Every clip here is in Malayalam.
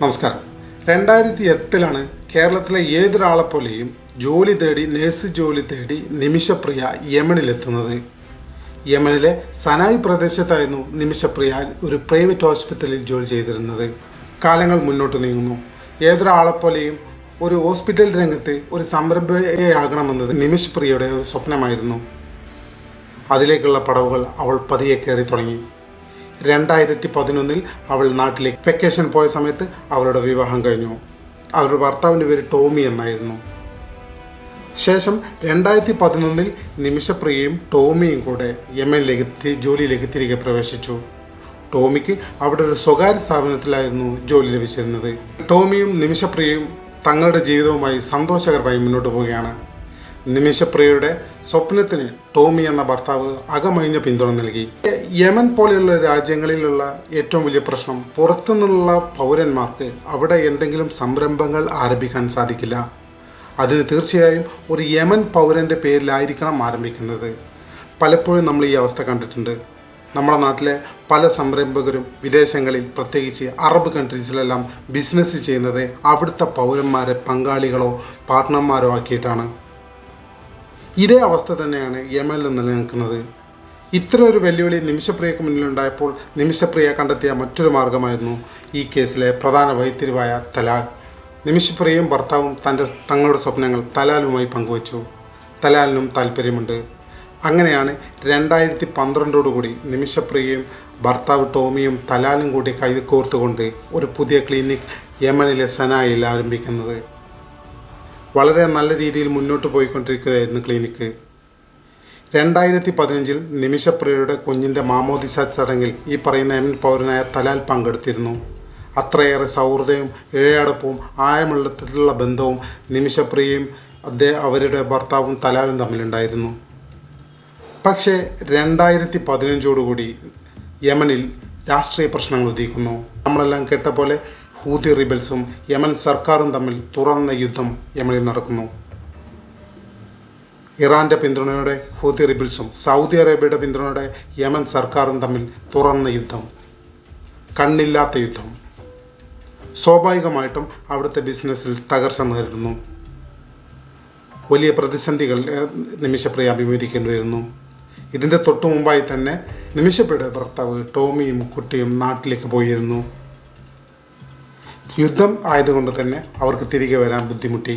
നമസ്കാരം. രണ്ടായിരത്തി എട്ടിലാണ് കേരളത്തിലെ ഏതൊരാളെപ്പോലെയും ജോലി തേടി നേഴ്സ് ജോലി തേടി നിമിഷപ്രിയ യമനിലെത്തുന്നത്. യമനിലെ സനായി പ്രദേശത്തായിരുന്നു നിമിഷപ്രിയ ഒരു പ്രൈവറ്റ് ഹോസ്പിറ്റലിൽ ജോലി ചെയ്തിരുന്നത്. കാലങ്ങൾ മുന്നോട്ട് നീങ്ങുന്നു. ഏതൊരാളെപ്പോലെയും ഒരു ഹോസ്പിറ്റൽ രംഗത്ത് ഒരു സംരംഭകയാകണമെന്നത് നിമിഷപ്രിയയുടെ സ്വപ്നമായിരുന്നു. അതിലേക്കുള്ള പടവുകൾ അവൾ പതിയെ കയറി തുടങ്ങി രണ്ടായിരത്തി പതിനൊന്നിൽ അവൾ നാട്ടിലേക്ക് വെക്കേഷൻ പോയ സമയത്ത് അവളുടെ വിവാഹം കഴിഞ്ഞു. അവരുടെ ഭർത്താവിന്റെ പേര് ടോമി എന്നായിരുന്നു. ശേഷം രണ്ടായിരത്തി പതിനൊന്നിൽ നിമിഷപ്രിയയും ടോമിയും കൂടെ യമനിലേക്ക് ജോലിയിലേക്ക് തിരികെ പ്രവേശിച്ചു. ടോമിക്ക് അവിടെ ഒരു സ്വകാര്യ സ്ഥാപനത്തിലായിരുന്നു ജോലി ലഭിച്ചിരുന്നത്. ടോമിയും നിമിഷപ്രിയയും തങ്ങളുടെ ജീവിതവുമായി സന്തോഷകരമായി മുന്നോട്ട് പോവുകയാണ്. നിമിഷപ്രിയയുടെ സ്വപ്നത്തിന് ടോമി എന്ന ഭർത്താവ് അകമഴിഞ്ഞ പിന്തുണ നൽകി. യമൻ പോലെയുള്ള രാജ്യങ്ങളിലുള്ള ഏറ്റവും വലിയ പ്രശ്നം പുറത്തുനിന്നുള്ള പൗരന്മാർക്ക് അവിടെ എന്തെങ്കിലും സംരംഭങ്ങൾ ആരംഭിക്കാൻ സാധിക്കില്ല. അതിന് തീർച്ചയായും ഒരു യമൻ പൗരന്റെ പേരിലായിരിക്കണം ആരംഭിക്കുന്നത്. പലപ്പോഴും നമ്മൾ ഈ അവസ്ഥ കണ്ടിട്ടുണ്ട്. നമ്മുടെ നാട്ടിലെ പല സംരംഭകരും വിദേശങ്ങളിൽ പ്രത്യേകിച്ച് അറബ് കൺട്രീസിലെല്ലാം ബിസിനസ് ചെയ്യുന്നത് അവിടുത്തെ പൗരന്മാരെ പങ്കാളികളോ പാർട്ട്ണർമാരോ ആക്കിയിട്ടാണ്. ഇതേ അവസ്ഥ തന്നെയാണ് യമനിലും നിലനിൽക്കുന്നത്. ഇത്ര ഒരു വെല്ലുവിളി നിമിഷപ്രിയക്ക് മുന്നിലുണ്ടായപ്പോൾ നിമിഷപ്രിയ കണ്ടെത്തിയ മറ്റൊരു മാർഗമായിരുന്നു ഈ കേസിലെ പ്രധാന വഴിത്തിരിവായ തലാൽ. നിമിഷപ്രിയയും ഭർത്താവും തന്റെ തങ്ങളുടെ സ്വപ്നങ്ങൾ തലാലുമായി പങ്കുവച്ചു. തലാലിനും താല്പര്യമുണ്ട് അങ്ങനെയാണ് രണ്ടായിരത്തി പന്ത്രണ്ടോടുകൂടി നിമിഷപ്രിയയും ഭർത്താവ് ടോമിയും തലാലും കൂടി കൈ കോർത്തുകൊണ്ട് ഒരു പുതിയ ക്ലിനിക് യമനിലെ സനായിൽ ആരംഭിക്കുന്നത്. വളരെ നല്ല രീതിയിൽ മുന്നോട്ട് പോയിക്കൊണ്ടിരിക്കുകയായിരുന്നു ക്ലിനിക്ക്. രണ്ടായിരത്തി പതിനഞ്ചിൽ നിമിഷപ്രിയയുടെ കുഞ്ഞിന്റെ മാമോദിസ ചടങ്ങിൽ ഈ പറയുന്ന എം പൗരനായ തലാൽ പങ്കെടുത്തിരുന്നു. അത്രയേറെ സൗഹൃദവും ഇഴയടപ്പവും ആഴമുള്ള ബന്ധവും നിമിഷപ്രിയയും അദ്ദേഹം അവരുടെ ഭർത്താവും തലാലും തമ്മിലുണ്ടായിരുന്നു. പക്ഷേ രണ്ടായിരത്തി പതിനഞ്ചോടുകൂടി യമനിൽ രാഷ്ട്രീയ പ്രശ്നങ്ങൾ ഉദിക്കുന്നു. നമ്മളെല്ലാം കേട്ട പോലെ ഹൂതി റിബൽസും യമൻ സർക്കാരും തമ്മിൽ തുറന്ന യുദ്ധം യമനിൽ നടക്കുന്നു. ഇറാന്റെ പിന്തുണയോടെ ഹൂതി റിബിൾസും സൗദി അറേബ്യയുടെ പിന്തുണയോടെ യമൻ സർക്കാരും തമ്മിൽ തുറന്ന യുദ്ധം. കണ്ണില്ലാത്ത യുദ്ധം. സ്വാഭാവികമായിട്ടും അവിടുത്തെ ബിസിനസ്സിൽ തകർച്ച നേരിടുന്നു. വലിയ പ്രതിസന്ധികൾ നിമിഷപ്രിയ അഭിമുഖീകരിക്കേണ്ടി വരുന്നു. ഇതിന്റെ തൊട്ടു മുമ്പായി തന്നെ നിമിഷപ്രിയുടെ ഭർത്താവ് ടോമിയും കുട്ടിയും നാട്ടിലേക്ക് പോയിരുന്നു. യുദ്ധം ആയതുകൊണ്ട് തന്നെ അവർക്ക് തിരികെ വരാൻ ബുദ്ധിമുട്ടി.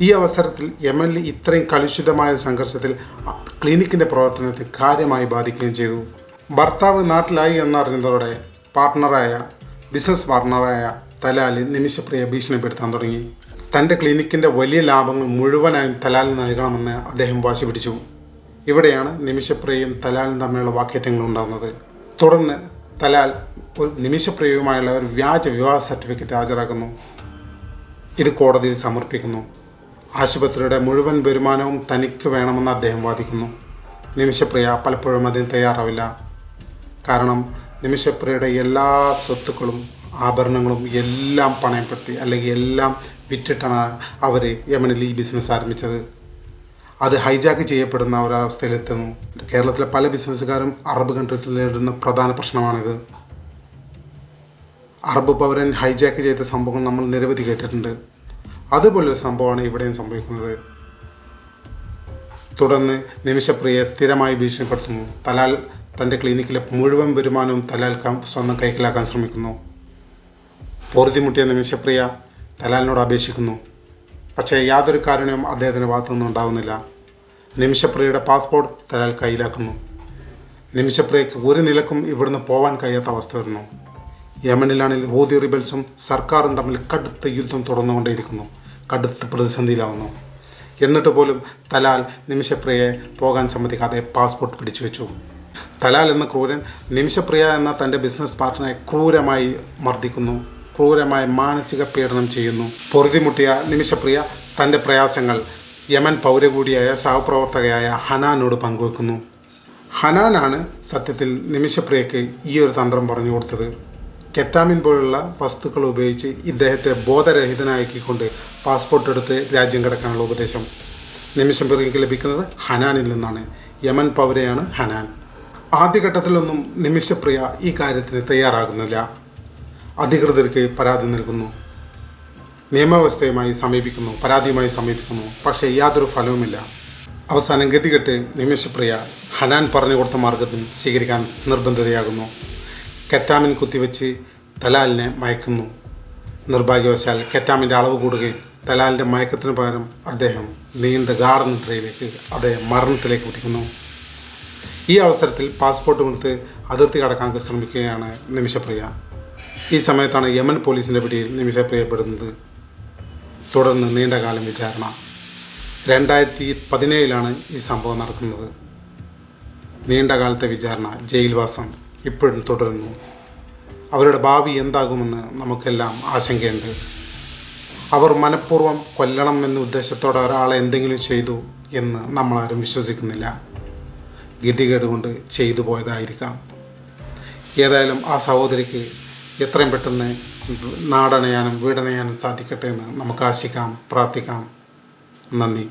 ഈ അവസരത്തിൽ എം എൽ എ ഇത്രയും കലുഷിതമായ സംഘർഷത്തിൽ ക്ലിനിക്കിന്റെ പ്രവർത്തനത്തെ കാര്യമായി ബാധിക്കുകയും ചെയ്തു. ഭർത്താവ് നാട്ടിലായി എന്നറിഞ്ഞതോടെ പാർട്ട്ണറായ ബിസിനസ് പാർട്ട്ണറായ തലാലി നിമിഷപ്രിയ ഭീഷണിപ്പെടുത്താൻ തുടങ്ങി. തന്റെ ക്ലിനിക്കിന്റെ വലിയ ലാഭങ്ങൾ മുഴുവനായും തലാലി നൽകണമെന്ന് അദ്ദേഹം വാശി പിടിച്ചു ഇവിടെയാണ് നിമിഷപ്രിയയും തലാലും തമ്മിലുള്ള വാക്കേറ്റങ്ങൾ ഉണ്ടാകുന്നത്. തുടർന്ന് തലാൽ ഒരു നിമിഷപ്രിയവുമായുള്ള ഒരു വ്യാജ വിവാഹ സർട്ടിഫിക്കറ്റ് ഹാജരാക്കുന്നു. ഇത് കോടതിയിൽ സമർപ്പിക്കുന്നു. ആശുപത്രിയുടെ മുഴുവൻ വരുമാനവും തനിക്ക് വേണമെന്ന് അദ്ദേഹം വാദിക്കുന്നു. നിമിഷപ്രിയ പലപ്പോഴും അതിന് തയ്യാറാവില്ല. കാരണം നിമിഷപ്രിയയുടെ എല്ലാ സ്വത്തുക്കളും ആഭരണങ്ങളും എല്ലാം പണയപ്പെടുത്തി അല്ലെങ്കിൽ എല്ലാം വിറ്റിട്ടാണ് അവർ യമനിൽ ഈ ബിസിനസ് ആരംഭിച്ചത്. അത് ഹൈജാക്ക് ചെയ്യപ്പെടുന്ന ഒരവസ്ഥയിലെത്തുന്നു. കേരളത്തിലെ പല ബിസിനസ്സുകാരും അറബ് കൺട്രീസിൽ നേരിടുന്ന പ്രധാന പ്രശ്നമാണിത്. അറബ് പൗരൻ ഹൈജാക്ക് ചെയ്ത സംഭവം നമ്മൾ നിരവധി കേട്ടിട്ടുണ്ട്. അതുപോലൊരു സംഭവമാണ് ഇവിടെയും സംഭവിക്കുന്നത്. തുടർന്ന് നിമിഷപ്രിയെ സ്ഥിരമായി ഭീഷണിപ്പെടുത്തുന്നു. തലാൽ തന്റെ ക്ലിനിക്കിലെ മുഴുവൻ വരുമാനവും തലാൽ സ്വന്തം കൈക്കലാക്കാൻ ശ്രമിക്കുന്നു. പൊറുതിമുട്ടിയ നിമിഷപ്രിയ തലാലിനോട് അപേക്ഷിക്കുന്നു. പക്ഷേ യാതൊരു കാരണവും അദ്ദേഹത്തിന്റെ ഭാഗത്തുനിന്നും ഉണ്ടാകുന്നില്ല നിമിഷപ്രിയയുടെ പാസ്പോർട്ട് തലാൽ കയ്യിലാക്കുന്നു. നിമിഷപ്രിയക്ക് ഒരു നിലക്കും ഇവിടുന്ന് പോവാൻ കഴിയാത്ത അവസ്ഥ വരുന്നു. യമനിലാണെങ്കിൽ ഹൂതി റിബൽസും സർക്കാരും തമ്മിൽ കടുത്ത യുദ്ധം തുടർന്നുകൊണ്ടേയിരിക്കുന്നു. കടുത്ത പ്രതിസന്ധിയിലാവുന്നു. എന്നിട്ട് പോലും തലാൽ നിമിഷപ്രിയയെ പോകാൻ സമ്മതിക്കാതെ പാസ്പോർട്ട് പിടിച്ചു വെച്ചു തലാൽ എന്ന ക്രൂരൻ നിമിഷപ്രിയ എന്ന തന്റെ ബിസിനസ് പാർട്ട്ണറെ ക്രൂരമായി മർദ്ദിക്കുന്നു. ക്രൂരമായ മാനസിക പീഡനം ചെയ്യുന്നു. പൊറുതിമുട്ടിയ നിമിഷപ്രിയ തന്റെ പ്രയാസങ്ങൾ യമൻ പൗര കൂടിയായ സഹപ്രവർത്തകയായ ഹനാനോട് പങ്കുവെക്കുന്നു. ഹനാനാണ് സത്യത്തിൽ നിമിഷപ്രിയക്ക് ഈ ഒരു തന്ത്രം പറഞ്ഞു കൊടുത്തത്. കെറ്റാമിൻ പോലുള്ള വസ്തുക്കൾ ഉപയോഗിച്ച് ഇദ്ദേഹത്തെ ബോധരഹിതനാക്കിക്കൊണ്ട് പാസ്പോർട്ട് എടുത്ത് രാജ്യം കിടക്കാനുള്ള ഉപദേശം. നിമിഷം പിറകിക്ക് ലഭിക്കുന്നത് ഹനാനിൽ നിന്നാണ്. യമൻ പൗരയാണ് ഹനാൻ. ആദ്യഘട്ടത്തിലൊന്നും നിമിഷപ്രിയ ഈ കാര്യത്തിന് തയ്യാറാകുന്നില്ല. അധികൃതർക്ക് പരാതി നൽകുന്നു. നിയമവ്യവസ്ഥയുമായി സമീപിക്കുന്നു പരാതിയുമായി സമീപിക്കുന്നു. പക്ഷേ യാതൊരു ഫലവുമില്ല. അവസാനം ഗതികെട്ട് നിമിഷപ്രിയ ഹനാൻ പറഞ്ഞു കൊടുത്ത മാർഗത്തിൽ സ്വീകരിക്കാൻ നിർബന്ധിതയാകുന്നു. കെറ്റാമിൻ കുത്തിവെച്ച് തലാലിനെ മയക്കുന്നു. നിർഭാഗ്യവശാൽ കെറ്റാമിന്റെ അളവ് കൂടുകയും തലാലിന്റെ മയക്കത്തിന് പകരം അദ്ദേഹം നീണ്ട ഗാഠനിദ്രയിലേക്ക് അദ്ദേഹം മരണത്തിലേക്ക് കുതിക്കുന്നു. ഈ അവസരത്തിൽ പാസ്പോർട്ട് കൊടുത്ത് അതിർത്തി കടക്കാൻ ശ്രമിക്കുകയാണ് നിമിഷപ്രിയ. ഈ സമയത്താണ് യമൻ പോലീസിന്റെ പിടിയിൽ നിമിഷപ്രിയപ്പെടുന്നത് തുടർന്ന് നീണ്ടകാലം വിചാരണ. രണ്ടായിരത്തി പതിനേഴിലാണ് ഈ സംഭവം നടക്കുന്നത്. നീണ്ടകാലത്തെ വിചാരണ ജയിൽവാസം ഇപ്പോഴും തുടരുന്നു. അവരുടെ ഭാവി എന്താകുമെന്ന് നമുക്കെല്ലാം ആശങ്കയുണ്ട്. അവർ മനഃപൂർവം കൊല്ലണം എന്ന ഉദ്ദേശത്തോടെ ഒരാളെ എന്തെങ്കിലും ചെയ്തു എന്ന് നമ്മളാരും വിശ്വസിക്കുന്നില്ല. ഗതികേട് കൊണ്ട് ചെയ്തു പോയതായിരിക്കാം. ഏതായാലും ആ സഹോദരിക്ക് എത്രയും പെട്ടെന്ന് നാടണയാനും വീടണയാനും സാധിക്കട്ടെ എന്ന് നമുക്ക് ആശിക്കാം പ്രാർത്ഥിക്കാം. നന്ദി.